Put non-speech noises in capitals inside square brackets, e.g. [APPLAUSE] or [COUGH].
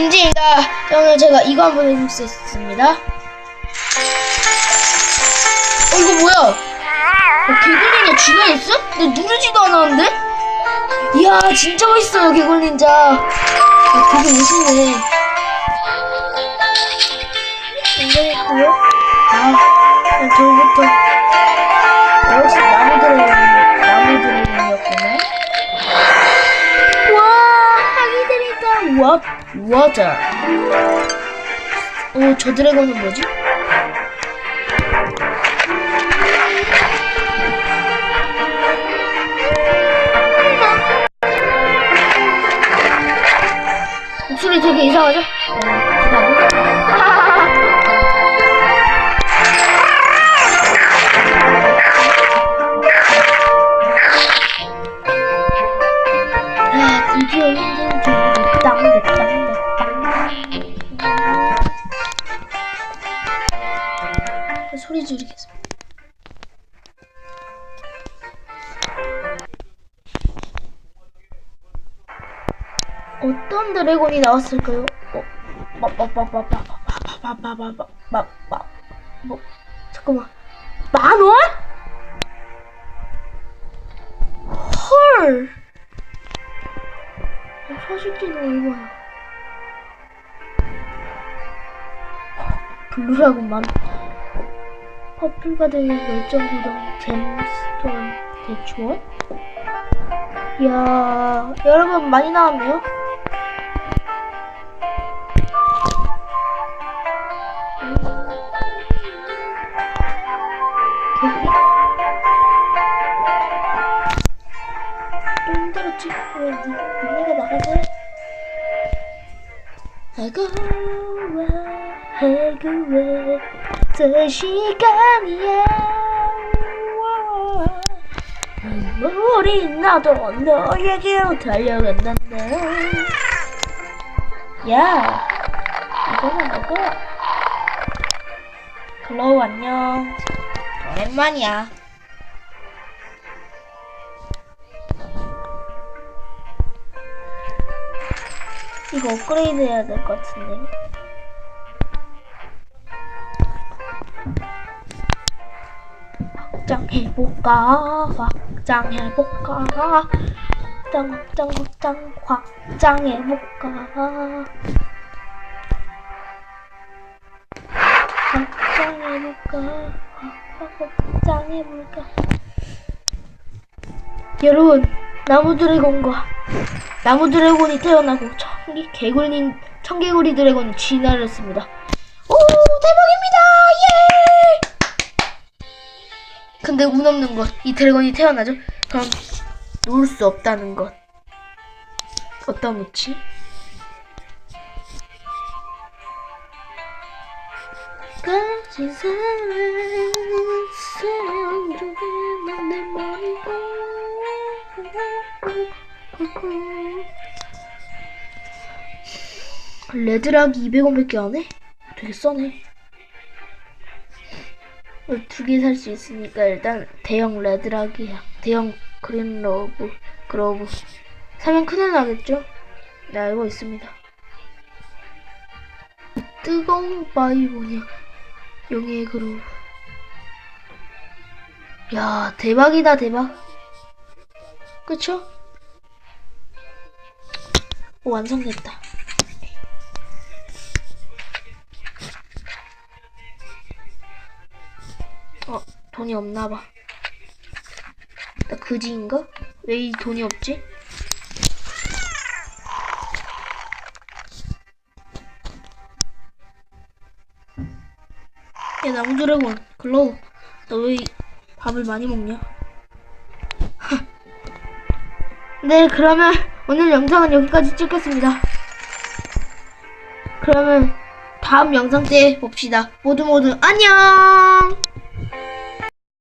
김지입니다. 오늘 제가 이거 한번 해보겠습니다. 어, 이거 뭐야? 어, 개굴nin자 쥐가 있어? 근데 누르지도 않았는데? 이야, 진짜 멋있어요, 개굴닌자. 어, 되게 멋있네. 굉장했고요. 아, 그럼 저부터. 와, 와자. 오, 저 드래곤은 뭐지? 목소리 되게 이상하죠? 줄이겠습니다. 어떤 드래곤이 나왔을까요? 어, 빠빠빠빠빠빠빠빠빠빠빠빠 뭐 잠깐만 만 원? 헐. 어, 사실지는 얼마야? 블루라고만 퍼플바닥의 열정구동 잼스톤 대추원? 이야 여러분 많이 나왔네요. 힘들었지? 왜 니, 니네가 나가자. 아고와 해구와 저 시간이야. 우리 나도 너에게로 달려간단다 야 이거는 먹어 글로우 안녕. 오랜만이야. 이거 업그레이드 해야 될 것 같은데 확장해볼까? 확장해볼까? 확장 확장 확장 확장해볼까? 확장해볼까? 확- 확장해볼까? 여러분 나무 드래곤과 나무 드래곤이 태어나고 청기 개굴님 청개구리 드래곤이 진화했습니다. 오 대박입니다! 예 근데 운 없는 것, 이 드래곤이 태어나죠? 그럼 놓을 수 없다는 것. 어디다 놓지? 가진 사랑, 중에 내 머리 레드락이 200원밖에 안 해? 되게 싸네. 두 개 살 수 있으니까 일단 대형 레드락이야. 대형 그린 러브 그러브 사면 큰일 나겠죠? 네 알고 있습니다. 뜨거운 바위 뭐냐? 영예의 그로브. 야 대박이다 대박. 그쵸? 오, 완성됐다. 돈이 없나봐. 나 그지인가? 왜 이 돈이 없지? 야, 나무 드래곤, 글로우. 너 왜 밥을 많이 먹냐? [LAUGHS] 네, 그러면 오늘 영상은 여기까지 찍겠습니다. 그러면 다음 영상 때 봅시다. 모두 모두 안녕!